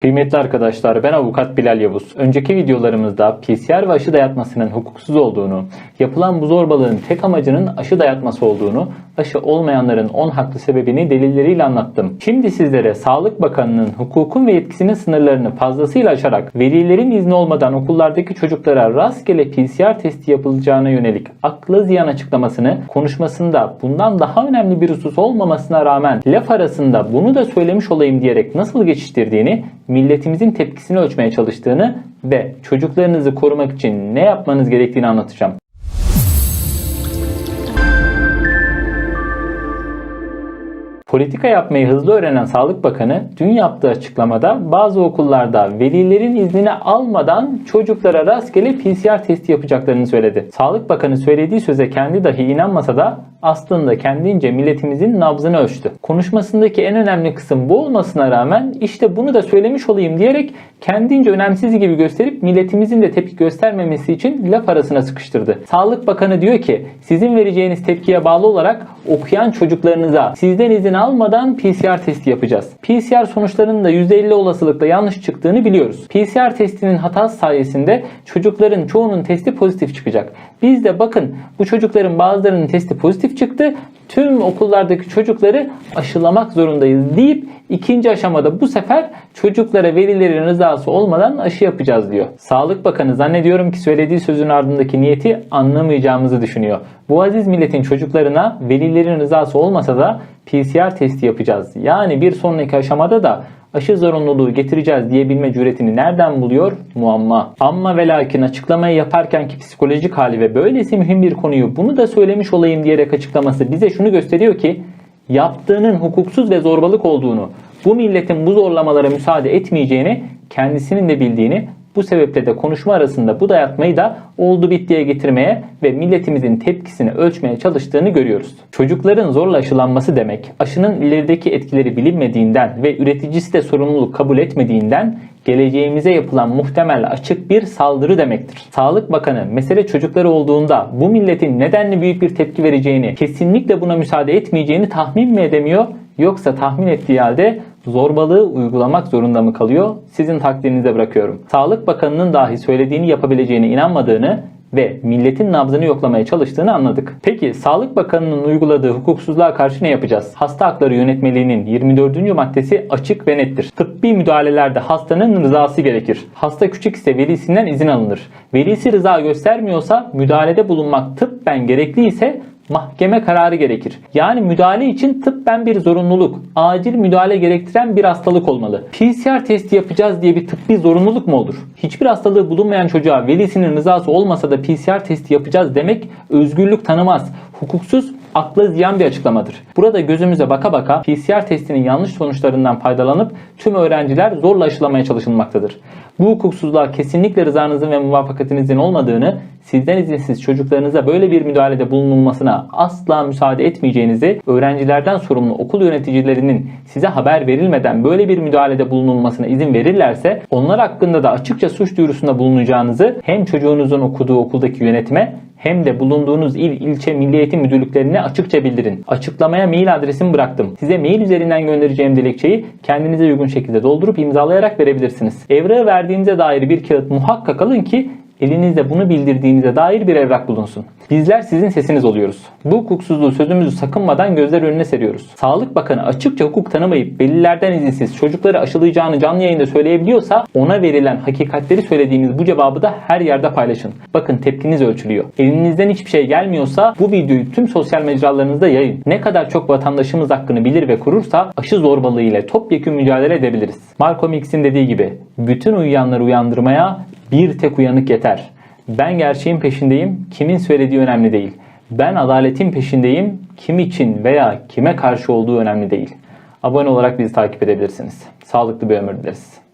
Kıymetli arkadaşlar ben avukat Bilal Yavuz. Önceki videolarımızda PCR ve aşı dayatmasının hukuksuz olduğunu, yapılan bu zorbalığın tek amacının aşı dayatması olduğunu, aşı olmayanların 10 haklı sebebini delilleriyle anlattım. Şimdi sizlere Sağlık Bakanı'nın hukukun ve yetkisinin sınırlarını fazlasıyla aşarak velilerin izni olmadan okullardaki çocuklara rastgele PCR testi yapılacağına yönelik akla ziyan açıklamasını konuşmasında bundan daha önemli bir husus olmamasına rağmen laf arasında bunu da söylemiş olayım diyerek nasıl geçiştirdiğini milletimizin tepkisini ölçmeye çalıştığını ve çocuklarınızı korumak için ne yapmanız gerektiğini anlatacağım. Politika yapmayı hızlı öğrenen Sağlık Bakanı dün yaptığı açıklamada bazı okullarda velilerin iznini almadan çocuklara rastgele PCR testi yapacaklarını söyledi. Sağlık Bakanı söylediği söze kendi dahi inanmasa da aslında kendince milletimizin nabzını ölçtü. Konuşmasındaki en önemli kısım bu olmasına rağmen işte bunu da söylemiş olayım diyerek kendince önemsiz gibi gösterip milletimizin de tepki göstermemesi için laf arasına sıkıştırdı. Sağlık Bakanı diyor ki sizin vereceğiniz tepkiye bağlı olarak okuyan çocuklarınıza sizden izin almadan PCR testi yapacağız. PCR sonuçlarının da %50 olasılıkla yanlış çıktığını biliyoruz. PCR testinin hatası sayesinde çocukların çoğunun testi pozitif çıkacak. Biz de bakın bu çocukların bazılarının testi pozitif çıktı. Tüm okullardaki çocukları aşılamak zorundayız deyip ikinci aşamada bu sefer çocuklara velilerin rızası olmadan aşı yapacağız diyor. Sağlık Bakanı zannediyorum ki söylediği sözün ardındaki niyeti anlamayacağımızı düşünüyor. Bu aziz milletin çocuklarına velilerin rızası olmasa da PCR testi yapacağız. Yani bir sonraki aşamada da aşı zorunluluğu getireceğiz diyebilme cüretini nereden buluyor? Muamma. Amma ve lakin açıklamayı yaparkenki psikolojik hali ve böylesi mühim bir konuyu bunu da söylemiş olayım diyerek açıklaması bize şunu gösteriyor ki yaptığının hukuksuz ve zorbalık olduğunu, bu milletin bu zorlamalara müsaade etmeyeceğini kendisinin de bildiğini bu sebeple de konuşma arasında bu dayatmayı da oldu bittiye getirmeye ve milletimizin tepkisini ölçmeye çalıştığını görüyoruz. Çocukların zorla aşılanması demek, aşının ilerideki etkileri bilinmediğinden ve üreticisi de sorumluluk kabul etmediğinden geleceğimize yapılan muhtemel açık bir saldırı demektir. Sağlık Bakanı mesele çocukları olduğunda bu milletin nedenli büyük bir tepki vereceğini, kesinlikle buna müsaade etmeyeceğini tahmin mi edemiyor? Yoksa tahmin ettiği halde zorbalığı uygulamak zorunda mı kalıyor? Sizin takdirinize bırakıyorum. Sağlık Bakanı'nın dahi söylediğini yapabileceğine inanmadığını ve milletin nabzını yoklamaya çalıştığını anladık. Peki Sağlık Bakanı'nın uyguladığı hukuksuzluğa karşı ne yapacağız? Hasta Hakları Yönetmeliğinin 24. maddesi açık ve nettir. Tıbbi müdahalelerde hastanın rızası gerekir. Hasta küçük ise velisinden izin alınır. Velisi rıza göstermiyorsa müdahalede bulunmak tıbben gerekli ise mahkeme kararı gerekir. Yani müdahale için tıbben bir zorunluluk, acil müdahale gerektiren bir hastalık olmalı. PCR testi yapacağız diye bir tıbbi zorunluluk mu olur? Hiçbir hastalığı bulunmayan çocuğa velisinin rızası olmasa da PCR testi yapacağız demek özgürlük tanımaz. Hukuksuz akla ziyan bir açıklamadır. Burada gözümüze baka baka PCR testinin yanlış sonuçlarından faydalanıp tüm öğrenciler zorla aşılamaya çalışılmaktadır. Bu hukuksuzluğa kesinlikle rızanızın ve muvaffakiyetinizin olmadığını, sizden izinsiz çocuklarınıza böyle bir müdahalede bulunulmasına asla müsaade etmeyeceğinizi, öğrencilerden sorumlu okul yöneticilerinin size haber verilmeden böyle bir müdahalede bulunulmasına izin verirlerse, onlar hakkında da açıkça suç duyurusunda bulunacağınızı hem çocuğunuzun okuduğu okuldaki yönetime hem de bulunduğunuz il, ilçe, milli müdürlüklerine açıkça bildirin. Açıklamaya mail adresimi bıraktım. Size mail üzerinden göndereceğim dilekçeyi kendinize uygun şekilde doldurup imzalayarak verebilirsiniz. Evrağı verdiğinize dair bir kağıt muhakkak alın ki elinizde bunu bildirdiğinize dair bir evrak bulunsun. Bizler sizin sesiniz oluyoruz. Bu hukuksuzluğu sözümüzü sakınmadan gözler önüne seriyoruz. Sağlık Bakanı açıkça hukuk tanımayıp velilerden izinsiz çocukları aşılayacağını canlı yayında söyleyebiliyorsa ona verilen hakikatleri söylediğiniz bu cevabı da her yerde paylaşın. Bakın tepkiniz ölçülüyor. Elinizden hiçbir şey gelmiyorsa bu videoyu tüm sosyal mecralarınızda yayın. Ne kadar çok vatandaşımız hakkını bilir ve kurursa aşı zorbalığı ile topyekun mücadele edebiliriz. Malcolm X'in dediği gibi bütün uyuyanları uyandırmaya bir tek uyanık yeter. Ben gerçeğin peşindeyim, kimin söylediği önemli değil. Ben adaletin peşindeyim, kim için veya kime karşı olduğu önemli değil. Abone olarak bizi takip edebilirsiniz. Sağlıklı bir ömür dileriz.